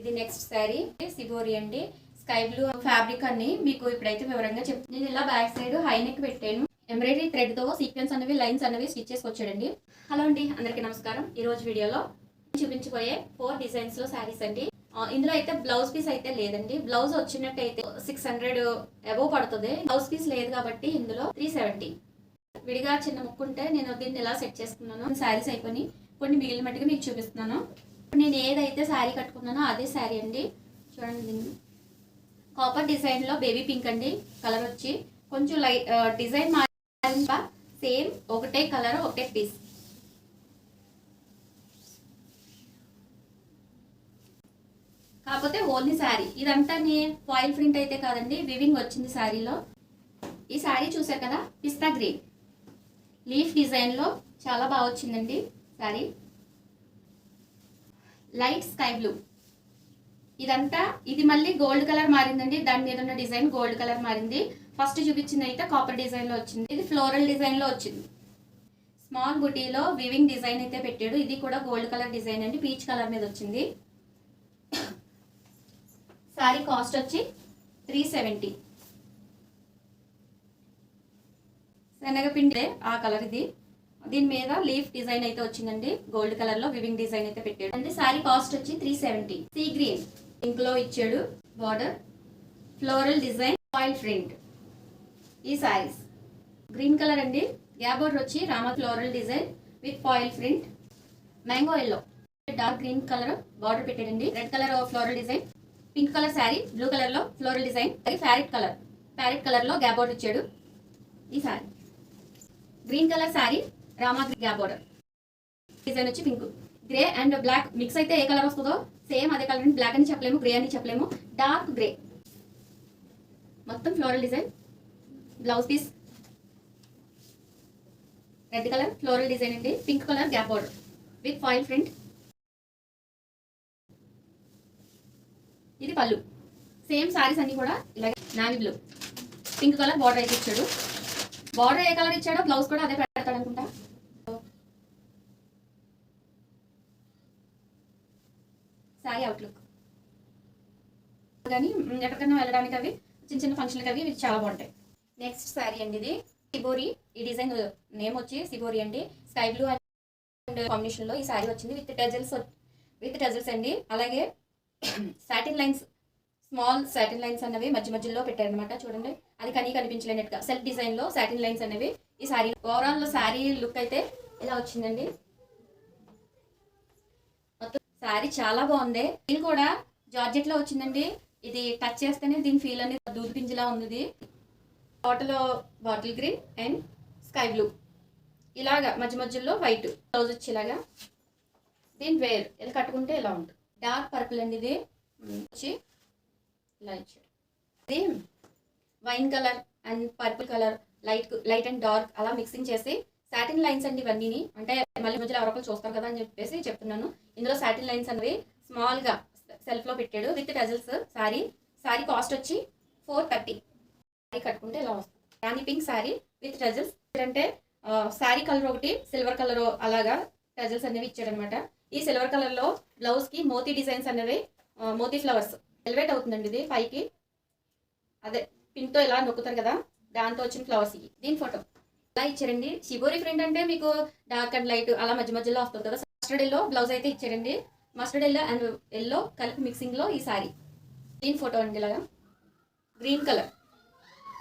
ఇది next sari shibori అండి. Sky blue fabric అని మీకు ఇప్పుడైతే వివరంగా చెప్తాను నేను ఇలా బ్యాక్ సైడ్ హై నెక్ పెట్టాను. ఎంబ్రాయిడరీ థ్రెడ్తో సీక్వెన్స్ అనేవి లైన్స్ అనేవి స్టిచ్ చేసుకొచ్చాడండి. హలో అండి అందరికీ నమస్కారం. ఈ రోజు వీడియోలో చూపించబోయే ఫోర్ డిజైన్స్లో శారీస్ అండి. ఇందులో అయితే బ్లౌజ్ పీస్ అయితే లేదండి. బ్లౌజ్ వచ్చినట్టయితే సిక్స్ హండ్రెడ్ అబోవ్ పడుతుంది. బ్లౌజ్ పీస్ లేదు కాబట్టి ఇందులో త్రీ సెవెంటీ విడిగా చిన్న ముక్కు ఉంటే నేను దీన్ని ఎలా సెట్ చేసుకున్నాను. శారీస్ అయిపోయి కొన్ని మిగిలిన మట్టుగా మీకు చూపిస్తున్నాను. నేను ఏదైతే శారీ కట్టుకున్నానో అదే శారీ అండి. చూడండి దీన్ని. కాపర్ డిజైన్లో బేబీ పింక్ అండి. కలర్ వచ్చి కొంచెం లైట్ డిజైన్ మారిందా సేమ్ ఒకటే కలర్ ఒకటే పీస్ కాకపోతే ఓన్లీ శారీ. ఇదంతా నీ ఫాయిల్ ప్రింట్ అయితే కాదండి. వివింగ్ వచ్చింది శారీలో. ఈ శారీ చూసారు కదా? పిస్తా గ్రీన్ లీఫ్ డిజైన్లో చాలా బాగా వచ్చిందండి శారీ. Light sky blue. ఇదంతా ఇది మళ్ళీ గోల్డ్ కలర్ మారిందండి. దాని మీద ఉన్న డిజైన్ గోల్డ్ కలర్ మారింది. ఫస్ట్ చూపించింది అయితే కాపర్ డిజైన్లో వచ్చింది. ఇది ఫ్లోరల్ డిజైన్లో వచ్చింది. స్మాల్ బుటీలో వివింగ్ డిజైన్ అయితే పెట్టాడు. ఇది కూడా గోల్డ్ కలర్ డిజైన్ అండి. పీచ్ కలర్ మీద వచ్చింది. సారీ కాస్ట్ వచ్చి త్రీ సెవెంటీ. శనగపిండి ఆ కలర్ ఇది. దీని మీద లీఫ్ డిజైన్ అయితే వచ్చిందండి. గోల్డ్ కలర్లో వివింగ్ డిజైన్ అయితే పెట్టాడు. అంటే శారీ కాస్ట్ వచ్చి త్రీ సెవెంటీ. Sea green. పింక్లో ఇచ్చాడు border. Floral design. Oil print ఈ సారీస్ గ్రీన్ కలర్ అండి. గ్యాప్ వచ్చి Rama floral design with foil print mango yellow dark green colour border పెట్టాడండి. Red colour floral design. Pink colour sari. Blue కలర్లో floral design. అది parrot colour. Parrot కలర్లో gap ఇచ్చాడు. ఈ sari. Green colour sari. Ramadri gap border design వచ్చి pink grey and black mix అయితే ఏ colour వస్తుందో సేమ్ అదే కలర్ బ్లాక్ అని చెప్పలేము గ్రే అని చెప్పలేము. డార్క్ గ్రే మొత్తం floral design blouse piece red colour floral design అండి. Pink colour gap border with foil print ఇది పళ్ళు. సేమ్ సారీస్ అన్ని కూడా ఇలాగే navy blue pink colour border అయితే ఇచ్చాడు. బార్డర్ ఏ కలర్ ఇచ్చాడో బ్లౌజ్ కూడా అదే పెడతాడు అనుకుంటా సారీ అవుట్లుక్ కానీ ఎక్కడికైనా వెళ్ళడానికి అవి చిన్న చిన్న ఫంక్షన్లకి అవి ఇవి చాలా బాగుంటాయి. నెక్స్ట్ శారీ అండి ఇది. సిబోరి ఈ డిజైన్ నేమ్ వచ్చి సిబోరి అండి. స్కై బ్లూ అండ్ కాంబినేషన్లో ఈ శారీ వచ్చింది విత్ టెజల్స్ విత్ టెజల్స్ అండి. అలాగే satin lines small satin lines అనేవి మధ్య మధ్యలో పెట్టారనమాట చూడండి. అది కనీ కనిపించలేనట్టుగా సెల్ఫ్ డిజైన్లో సాటిన్ లైన్స్ అనేవి ఈ శారీ ఓవరాల్లో శారీ లుక్ అయితే ఇలా వచ్చిందండి. శారీ చాలా బాగుంది. ఇది కూడా జార్జెట్లో వచ్చిందండి. ఇది టచ్ చేస్తేనే దీని ఫీల్ అనేది దూది పింజిలా ఉంది bottle bottle green and sky blue ఇలాగా మధ్య మధ్యలో వైట్ బ్లౌజ్ వచ్చి ఇలాగా దీని వేర్ ఇలా కట్టుకుంటే ఇలా ఉంటుంది. డార్క్ పర్పుల్ అండి ఇది. వచ్చి ఇలా ఇచ్చాడు. ఇది wine colour and purple colour light light and dark అలా మిక్సింగ్ చేసి సాటిన్ లైన్స్ అండి ఇవన్నీ అంటే మళ్ళీ మధ్యలో ఎవరొకరు చూస్తారు కదా అని చెప్పేసి చెప్తున్నాను. ఇందులో సాటిన్ లైన్స్ అనేవి స్మాల్గా సెల్ఫ్లో పెట్టాడు. With tassels sari. Sari cost వచ్చి ఫోర్ థర్టీ సారీ కట్టుకుంటే ఇలా వస్తుంది. రాణి పింక్ సారీ విత్ టజల్స్. అంటే సారీ కలర్ ఒకటి సిల్వర్ కలర్ అలాగా టజల్స్ అనేవి ఇచ్చాడు అనమాట ఈ సిల్వర్ కలర్లో బ్లౌజ్కి మోతీ డిజైన్స్ అనేవి మోతీ ఫ్లవర్స్. ఎలివేట్ అవుతుందండి ఇది పైకి. అదే పిన్తో ఇలా నొక్కుతారు కదా. దాంతో వచ్చిన ఫ్లవర్స్ ఇవి. దీని ఫోటో అలా ఇచ్చారండి. షిబోరి ప్రింట్ అంటే మీకు డార్క్ అండ్ లైట్ అలా మధ్య మధ్యలో వస్తుంది కదా. మస్టర్డ్ ఎల్లో బ్లౌజ్ అయితే ఇచ్చారండి. మస్టర్డ్ ఎల్లో అండ్ ఎల్లో కలిపి మిక్సింగ్లో ఈ సారీ. గ్రీన్ ఫోటో అండి ఇలాగా. Green colour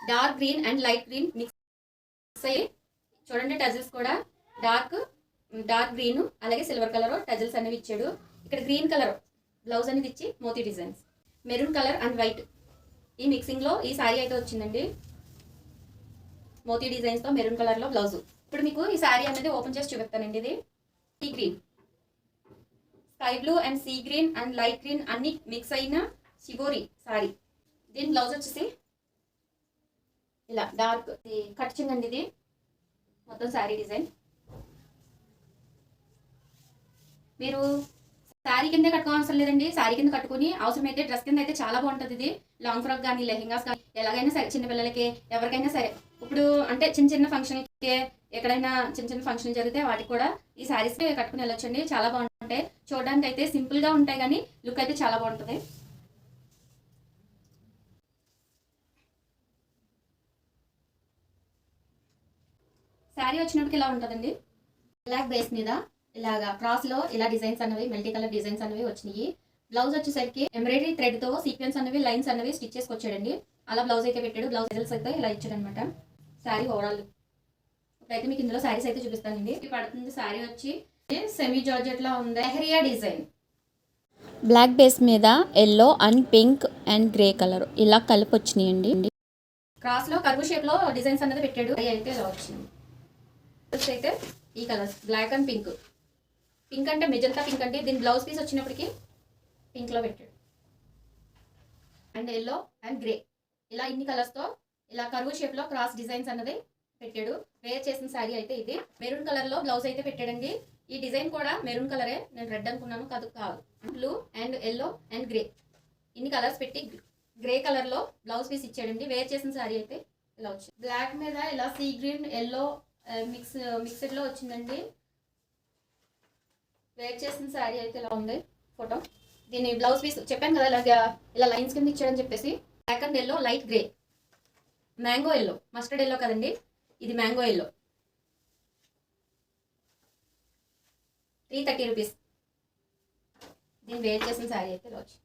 dark green and light green mix అయ్యి చూడండి టజిల్స్ కూడా. డార్క్ డార్క్ గ్రీన్ అలాగే సిల్వర్ కలర్ టజిల్స్ అనేవి ఇచ్చాడు. ఇక్కడ గ్రీన్ కలర్ బ్లౌజ్ అనేది ఇచ్చి Moti designs maroon colour and white ఈ మిక్సింగ్లో ఈ సారీ అయితే వచ్చిందండి. మోతీ డిజైన్స్తో మెరూన్ కలర్లో బ్లౌజ్. ఇప్పుడు మీకు ఈ సారీ అనేది ఓపెన్ చేసి చూపిస్తానండి ఇది. Sea green. Sky blue and sea green and light green అన్ని మిక్స్ అయిన షిబోరి సారీ దీని బ్లౌజ్ వచ్చేసి ఇలా డార్క్ కట్ చిందండి ఇది. మొత్తం శారీ డిజైన్. మీరు శారీ కింద కట్టుకోవాల్సిన లేదండి. శారీ కింద కట్టుకుని అవసరమైతే డ్రెస్ కింద అయితే చాలా బాగుంటుంది ఇది. లాంగ్ ఫ్రాక్ కానీ లెహెంగాస్ కానీ ఎలాగైనా సరే చిన్న పిల్లలకి ఎవరికైనా సరే ఇప్పుడు అంటే చిన్న చిన్న ఫంక్షన్కి ఎక్కడైనా చిన్న చిన్న ఫంక్షన్ జరిగితే వాటికి కూడా ఈ శారీస్ కట్టుకుని వెళ్ళొచ్చండి. చాలా బాగుంటాయి. చూడడానికి అయితే సింపుల్గా ఉంటాయి కానీ లుక్ అయితే చాలా బాగుంటుంది. శారీ వచ్చినప్పటికి ఇలా ఉంటుందండి? బ్లాక్ బేస్ మీద ఇలాగా క్రాస్లో ఇలా డిజైన్స్ అనేవి మల్టీ కలర్ డిజైన్స్ అనేవి వచ్చినాయి. బ్లౌజ్ వచ్చేసరికి ఎంబ్రాయిడరీ థ్రెడ్తో సీక్వెన్స్ అనేవి లైన్స్ అనేవి స్టిచ్ చేసుకొచ్చాడండి. అలా బ్లౌజ్ అయితే పెట్టాడు. బ్లౌజ్ రిజల్ట్స్ అయితే ఇలా ఇచ్చాడనమాట శారీ ఓవరాల్. ఇప్పుడైతే మీకు ఇందులో శారీస్ అయితే చూపిస్తానండి. ఇది పడుతుంది శారీ వచ్చి సెమీ జార్జెట్ లా ఉంది. లెహరియా డిజైన్. బ్లాక్ బేస్ మీద yellow and pink and grey colour ఇలా కలిపి వచ్చినాయండి. క్రాస్లో కర్వ్ షేప్లో డిజైన్స్ అనేది పెట్టాడు. అవి అయితే ఇలా వచ్చింది Colours అయితే ఈ colours black and pink. Pink అంటే మెజంతా పింక్ అంటే దీని బ్లౌజ్ పీస్ వచ్చినప్పటికి పింక్లో పెట్టాడు. And yellow and grey. ఇలా ఇన్ని కలర్స్తో ఇలా కరువు షేప్లో క్రాస్ డిజైన్స్ అన్నది పెట్టాడు. వేర్ చేసిన శారీ అయితే ఇది. మెరూన్ కలర్లో బ్లౌజ్ అయితే పెట్టాడండి. ఈ డిజైన్ కూడా మెరూన్ కలరే నేను రెడ్ అనుకున్నాను కాదు కాదు. Blue and yellow and grey ఇన్ని కలర్స్ పెట్టి గ్రే కలర్లో బ్లౌజ్ పీస్ ఇచ్చాడండి. వేర్ చేసిన శారీ అయితే ఇలా వచ్చింది. బ్లాక్ మీద ఇలా సీ గ్రీన్ ఎల్లో మిక్స్ మిక్స్డ్లో వచ్చిందండి. వేర్ చేసిన శారీ అయితే ఇలా ఉంది. ఫోటో దీని బ్లౌజ్ పీస్ చెప్పాను కదా ఇలా ఇలా లైన్స్ కింద ఇచ్చాడని చెప్పేసి. Black and yellow light grey mango yellow. Mustard yellow కదండి? ఇది mango yellow. Three thirty rupees. దీన్ని వేర్ చేసిన శారీ అయితే రోజు